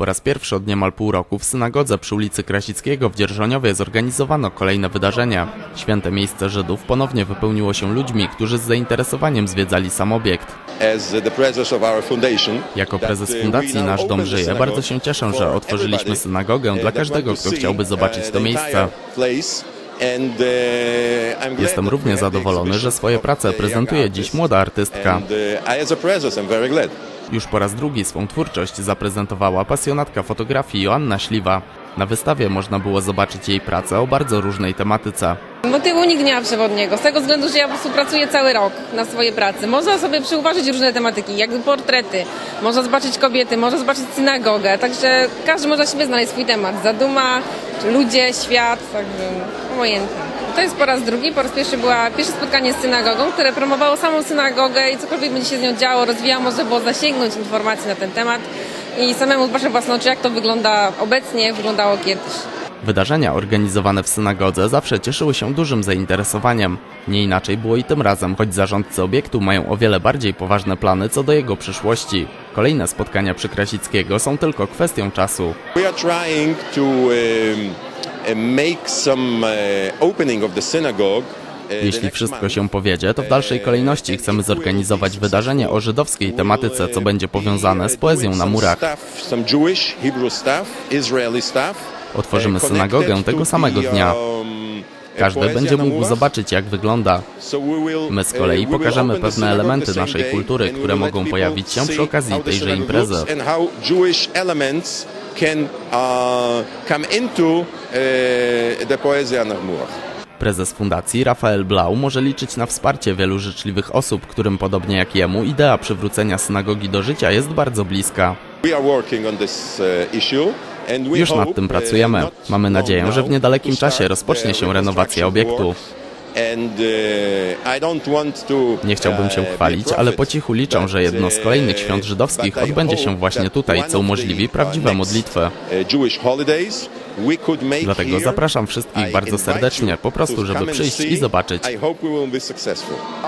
Po raz pierwszy od niemal pół roku w synagodze przy ulicy Krasickiego w Dzierżoniowie zorganizowano kolejne wydarzenie. Święte miejsce Żydów ponownie wypełniło się ludźmi, którzy z zainteresowaniem zwiedzali sam obiekt. Jako prezes uh, fundacji Nasz Dom Żyje bardzo się cieszę, że otworzyliśmy synagogę uh, dla każdego, kto chciałby zobaczyć uh, to miejsce. Jestem równie zadowolony, że swoje prace prezentuje dziś młoda artystka. Już po raz drugi swą twórczość zaprezentowała pasjonatka fotografii Joanna Śliwa. Na wystawie można było zobaczyć jej pracę o bardzo różnej tematyce. Motywu nigdy nie ma przewodniego, z tego względu, że ja po prostu pracuję cały rok na swojej pracy. Można sobie przyuważyć różne tematyki, jakby portrety, można zobaczyć kobiety, można zobaczyć synagogę, także każdy może siebie znaleźć swój temat. Zaduma, ludzie, świat, także obojętnie. To jest po raz drugi, po raz pierwszy była pierwsze spotkanie z synagogą, które promowało samą synagogę i cokolwiek będzie się z nią działo, rozwijało, można było zasięgnąć informacji na ten temat i samemu zobaczyć własne oczy, jak to wygląda obecnie, jak wyglądało kiedyś. Wydarzenia organizowane w synagodze zawsze cieszyły się dużym zainteresowaniem. Nie inaczej było i tym razem, choć zarządcy obiektu mają o wiele bardziej poważne plany co do jego przyszłości. Kolejne spotkania przy Krasickiego są tylko kwestią czasu. We are trying to um, make some opening of the synagogue. the Jeśli wszystko się powiedzie, to w dalszej kolejności chcemy zorganizować wydarzenie o żydowskiej tematyce, co będzie powiązane z poezją na murach. Stuff. Otworzymy synagogę tego samego dnia. um, Każdy będzie mógł zobaczyć, jak wygląda. My z kolei will pokażemy pewne elementy naszej kultury, które mogą pojawić się przy okazji tejże imprezy. Can uh, come into uh, the poezja na murach. Prezes fundacji Rafael Blau może liczyć na wsparcie wielu życzliwych osób, którym podobnie jak jemu idea przywrócenia synagogi do życia jest bardzo bliska. We are working on this uh, Już nad tym uh, pracujemy. Mamy nadzieję, że w niedalekim czasie rozpocznie się renowacja obiektu. To, Nie chciałbym się uh, be chwalić, ale po cichu liczę, że jedno z kolejnych but, świąt żydowskich odbędzie się właśnie tutaj, co umożliwi prawdziwe modlitwy. Dlatego zapraszam wszystkich I bardzo serdecznie, po prostu, żeby przyjść i zobaczyć.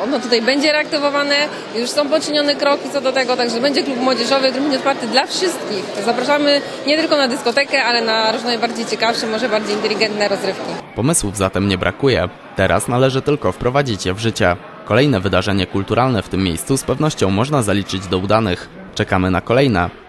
Ono tutaj będzie reaktywowane, już są poczynione kroki co do tego, także będzie klub młodzieżowy również otwarty dla wszystkich. Zapraszamy nie tylko na dyskotekę, ale na różne bardziej ciekawsze, może bardziej inteligentne rozrywki. Pomysłów zatem nie brakuje. Teraz należy tylko wprowadzić je w życie. Kolejne wydarzenie kulturalne w tym miejscu z pewnością można zaliczyć do udanych. Czekamy na kolejne.